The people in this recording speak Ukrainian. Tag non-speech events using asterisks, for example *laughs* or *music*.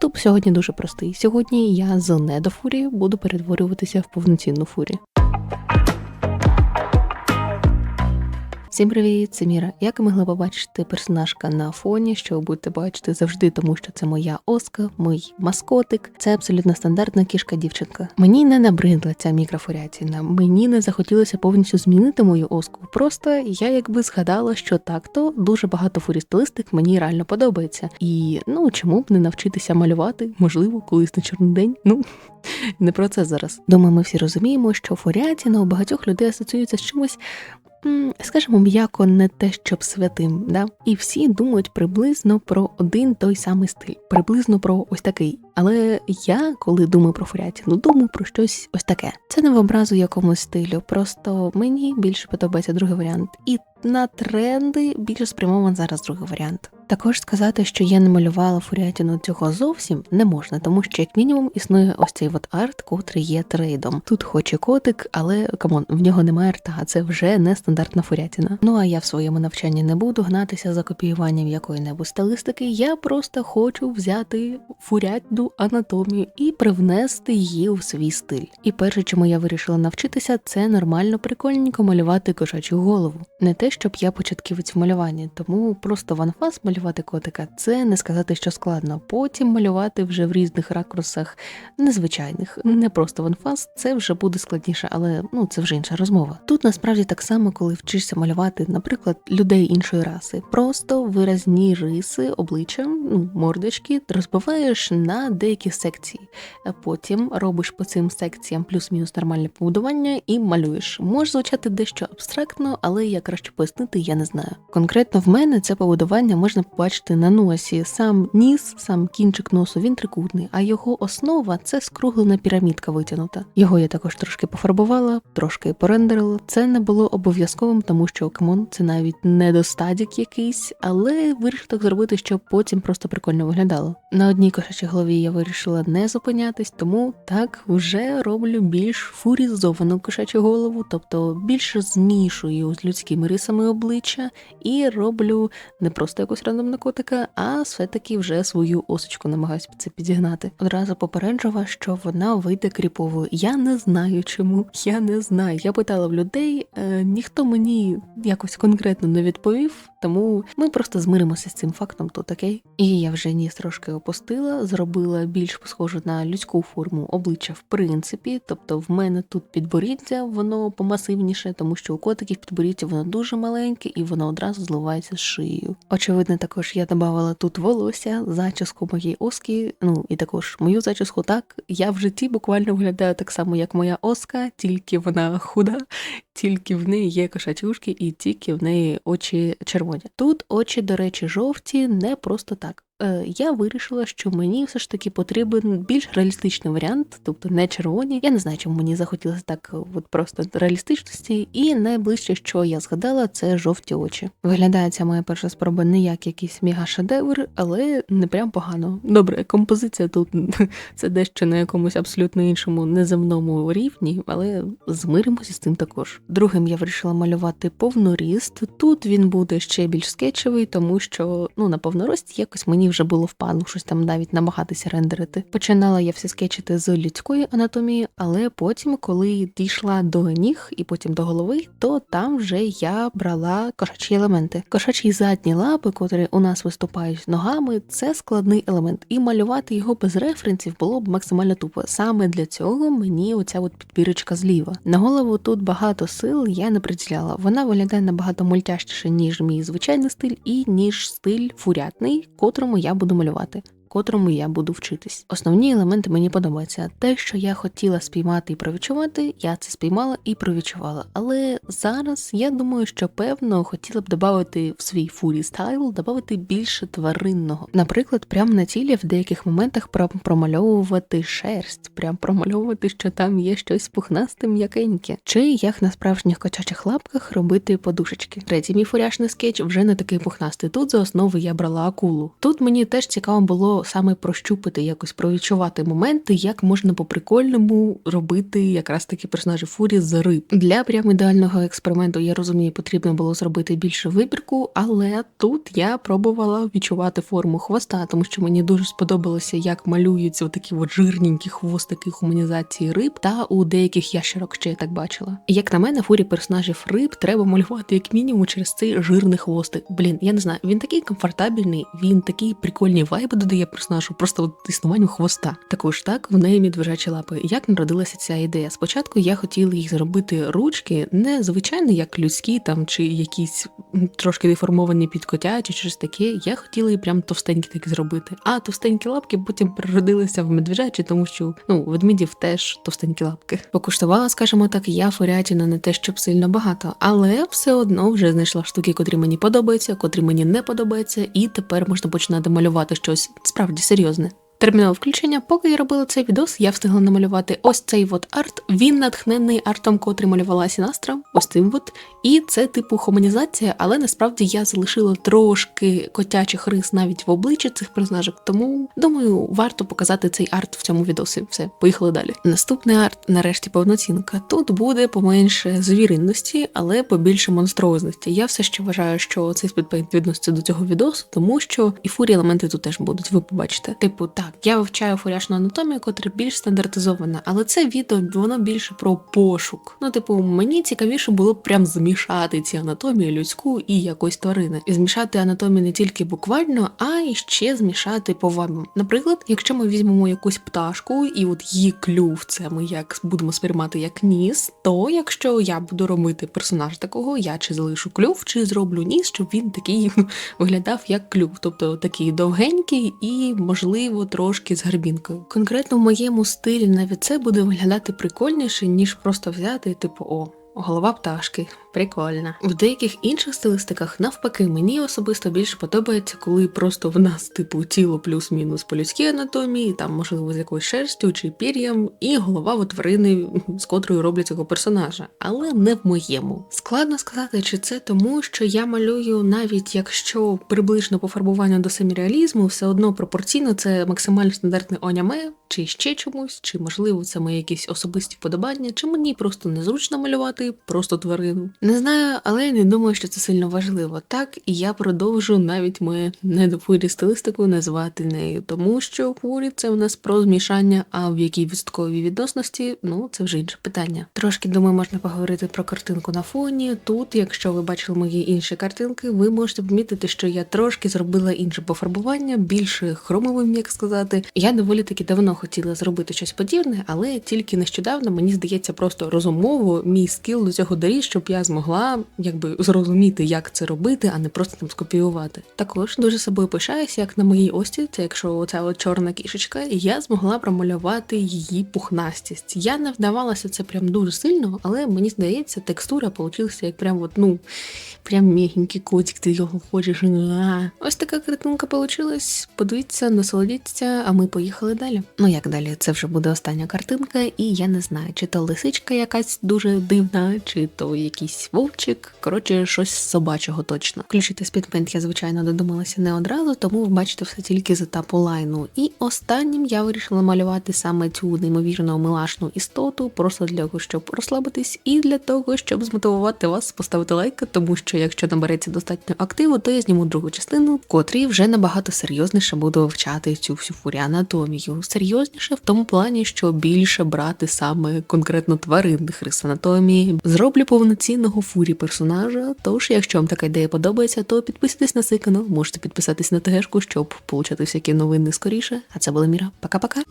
Вступ сьогодні дуже простий. Сьогодні я з недофурії буду перетворюватися в повноцінну фурію. Всім привіт, це Міра. Як ви могли побачити персонажка на фоні, що ви будете бачити завжди, тому що це моя оска, мій маскотик. Це абсолютно стандартна кішка-дівчинка. Мені не набридла ця мікрофуряціна, мені не захотілося повністю змінити мою оску. Просто я якби згадала, що так-то дуже багато фурістилистик мені реально подобається. І ну чому б не навчитися малювати, можливо, колись на чорний день. Ну *laughs* не про це зараз. Думаю, ми всі розуміємо, що фуріатіна у багатьох людей асоціюється з чимось скажімо, м'яко не те, щоб святим, да? і всі думають приблизно про один той самий стиль, приблизно про ось такий. Але я, коли думаю про фуріатіну, думаю про щось ось таке. Це не в образу якомусь стилю, просто мені більше подобається другий варіант. І на тренди більше спрямований зараз другий варіант. Також сказати, що я не малювала фуріатіну цього зовсім не можна, тому що як мінімум існує ось цей от арт, котрий є трейдом. Тут хоч і котик, але камон, в нього немає арта, це вже не стандартна фурятіна. Ну а я в своєму навчанні не буду гнатися за копіюванням якої-небудь стилистики. Я просто хочу взяти фурятну анатомію і привнести її у свій стиль. І перше, чому я вирішила навчитися, це нормально прикольненько малювати кошачу голову. Не те, щоб я початківець в малюванні, тому просто в анфас малювати котика це не сказати, що складно. Потім малювати вже в різних ракурсах незвичайних, не просто в анфас, це вже буде складніше, але ну це вже інша розмова. Тут насправді так само, коли вчишся малювати, наприклад, людей іншої раси, просто виразні риси обличчя, ну мордочки, розбиваєш на деякі секції, потім робиш по цим секціям плюс-мінус нормальне побудування і малюєш. Може звучати дещо абстрактно, але я краще пояснити, я не знаю. Конкретно в мене це побудування можна побачити на носі. Сам ніс, сам кінчик носу, він трикутний, а його основа це скруглена пірамідка витягнута. Його я також трошки пофарбувала, трошки порендерила. Це не було обов'язковим, тому що камон, це навіть не достадік якийсь, але вирішила так зробити, щоб потім просто прикольно виглядало. На одній кошачій голові я вирішила не зупинятись, тому так вже роблю більш фурізовану кошачу голову, тобто більше змішую з людськими рисами обличчя і роблю не просто якусь рандомну котика, а все-таки вже свою осочку намагаюся це підігнати. Одразу попереджу вас, що вона вийде кріповою. Я не знаю чому. Я не знаю. Я питала в людей, е, ніхто мені якось конкретно не відповів, тому ми просто змиримося з цим фактом тут, окей? І я вже ніс трошки опустила, зробила більш схожу на людську форму обличчя, в принципі. Тобто, в мене тут підборіддя, воно помасивніше, тому що у котиків підборіддя воно дуже маленьке і воно одразу зливається з шиєю. Очевидно, також я додавала тут волосся, зачіску моєї оски. Ну і також мою зачіску. Так я в житті буквально виглядаю так само, як моя оска, тільки вона худа, тільки в неї є кошачушки і тільки в неї очі червоні. Тут очі, до речі, жовті, не просто так. Е, Я вирішила, що мені все ж таки потрібен більш реалістичний варіант, тобто не червоні. Я не знаю, чому мені захотілося так, от просто реалістичності, і найближче, що я згадала, це жовті очі. Виглядає ця моя перша спроба не як якийсь мега-шедевр, але не прям погано. Добре, композиція тут *laughs* це дещо на якомусь абсолютно іншому неземному рівні, але змиримося з цим також. Другим я вирішила малювати повноріст. Тут він буде ще більш скетчевий, тому що ну на повнорості якось мені вже було впадло щось там навіть намагатися рендерити. Починала я все скетчити з людської анатомії, але потім, коли дійшла до ніг і потім до голови, то там вже я брала кошачі елементи. Кошачі задні лапи, котрі у нас виступають ногами, це складний елемент, і малювати його без референсів було б максимально тупо. Саме для цього мені оця от підбірочка зліва. На голову тут багато сил я не приділяла. Вона виглядає набагато мультящіше, ніж мій звичайний стиль, і ніж стиль фурятний, котрому я буду малювати. Котрому я буду вчитись. Основні елементи мені подобаються. Те, що я хотіла спіймати і провідчувати, я це спіймала і провідчувала. Але зараз я думаю, що певно хотіла б додати в свій фурі стайл, додати більше тваринного. Наприклад, прямо на тілі в деяких моментах промальовувати шерсть, прям промальовувати, що там є щось пухнасте, м'якеньке, чи як на справжніх кочачих лапках робити подушечки. Третій мій фуряшний скетч вже не такий пухнастий. Тут за основу я брала акулу. Тут мені теж цікаво було саме прощупати, якось провідчувати моменти, як можна по прикольному робити якраз такі персонажі фурі з риб. Для прям ідеального експерименту я розумію, потрібно було зробити більше вибірку, але тут я пробувала відчувати форму хвоста, тому що мені дуже сподобалося, як малюються такі от жирненькі хвостики гуманізації риб, та у деяких ящерок ще я так бачила. Як на мене, фурі персонажів риб треба малювати як мінімум через цей жирний хвостик. Блін, я не знаю, він такий комфортабельний, він такий прикольний вайб додає персонажу, просто от існуванню хвоста. Також так в неї медвежачі лапи. Як народилася ця ідея? Спочатку я хотіла їх зробити ручки, не звичайно, як людські там чи якісь трошки деформовані під котячі, чи щось таке. Я хотіла її прям товстенькі такі зробити. А товстенькі лапки потім переродилися в медвежачі, тому що ну ведмідів теж товстенькі лапки. Покуштувала, скажімо так, я фурятіна не те, щоб сильно багато, але все одно вже знайшла штуки, котрі мені подобаються, котрі мені не подобаються, і тепер можна починати малювати щось справді серйозне. Термінове включення, поки я робила цей відос, я встигла намалювати ось цей от арт. Він натхнений артом, котрий малювала Сінастра, ось цим от. І це типу хуманізація, але насправді я залишила трошки котячих рис навіть в обличчі цих персонажок. Тому думаю, варто показати цей арт в цьому відосі. Все, поїхали далі. Наступний арт, нарешті, повноцінка. Тут буде поменше звіринності, але побільше монструозності. Я все ще вважаю, що цей спідпейнт відноситься до цього відосу, тому що і фурі елементи тут теж будуть. Ви побачите. Типу, так, я вивчаю фуряшну анатомію, котра більш стандартизована, але це відео воно більше про пошук. Ну, типу, мені цікавіше було б прям змішати ці анатомії людську і якось тварини. І змішати анатомію не тільки буквально, а й ще змішати по вабам. Наприклад, якщо ми візьмемо якусь пташку, і от її клюв, це ми як будемо сприймати як ніс, то якщо я буду робити персонаж такого, я чи залишу клюв, чи зроблю ніс, щоб він такий *laughs* виглядав як клюв, тобто такий довгенький і, можливо, трошки з гарбінкою. Конкретно в моєму стилі навіть це буде виглядати прикольніше, ніж просто взяти, типу, о. Голова пташки, прикольна. В деяких інших стилистиках, навпаки, мені особисто більше подобається, коли просто в нас, типу, тіло плюс-мінус по людській анатомії, там, можливо, з якоюсь шерстю чи пір'ям, і голова у тварини, з котрою роблять цього персонажа, але не в моєму. Складно сказати, чи це тому, що я малюю, навіть якщо приблизно по фарбуванню до семіреалізму, все одно пропорційно це максимально стандартне оняме, чи ще чомусь, чи можливо це мої якісь особисті вподобання, чи мені просто незручно малювати просто тварину. Не знаю, але я не думаю, що це сильно важливо. Так, і я продовжу навіть моє недофурі стилистику називати нею, тому що фурі це у нас про змішання, а в якій відсотковій відносності, ну це вже інше питання. Трошки думаю, можна поговорити про картинку на фоні. Тут, якщо ви бачили мої інші картинки, ви можете помітити, що я трошки зробила інше пофарбування, більше хромовим, як сказати. Я доволі таки давно хотіла зробити щось подібне, але тільки нещодавно мені здається просто розумово мій скіл до цього доріг, щоб я змогла якби зрозуміти, як це робити, а не просто там скопіювати. Також дуже собою пишаюся, як на моїй ості, це якщо оця от чорна кішечка, я змогла промалювати її пухнастість. Я не вдавалася це прям дуже сильно, але мені здається, текстура получилася як прям от, ну прям м'ягенький котик, ти його хочеш. Ось така картинка получилась. Подивіться, насолодіться, а ми поїхали далі. Ну як далі? Це вже буде остання картинка, і я не знаю, чи то лисичка якась дуже дивна, чи то якийсь вовчик. Коротше, щось собачого точно. Включити спідпент я, звичайно, додумалася не одразу, тому ви бачите все тільки з етапу лайну. І останнім я вирішила малювати саме цю неймовірно милашну істоту, просто для того, щоб розслабитись, і для того, щоб змотивувати вас поставити лайк, тому що якщо набереться достатньо активу, то я зніму другу частину, в котрій вже набагато серйозніше буду вивчати цю всю фурі анатомію. Серйозніше в тому плані, що більше брати саме конкретно тваринних рис анатомії. Зроблю повноцінного фурі персонажа. Тож, якщо вам така ідея подобається, то підписуйтесь на цей канал, можете підписатись на ТГшку, щоб получати всякі новини скоріше. А це була Міра. Пока-пока.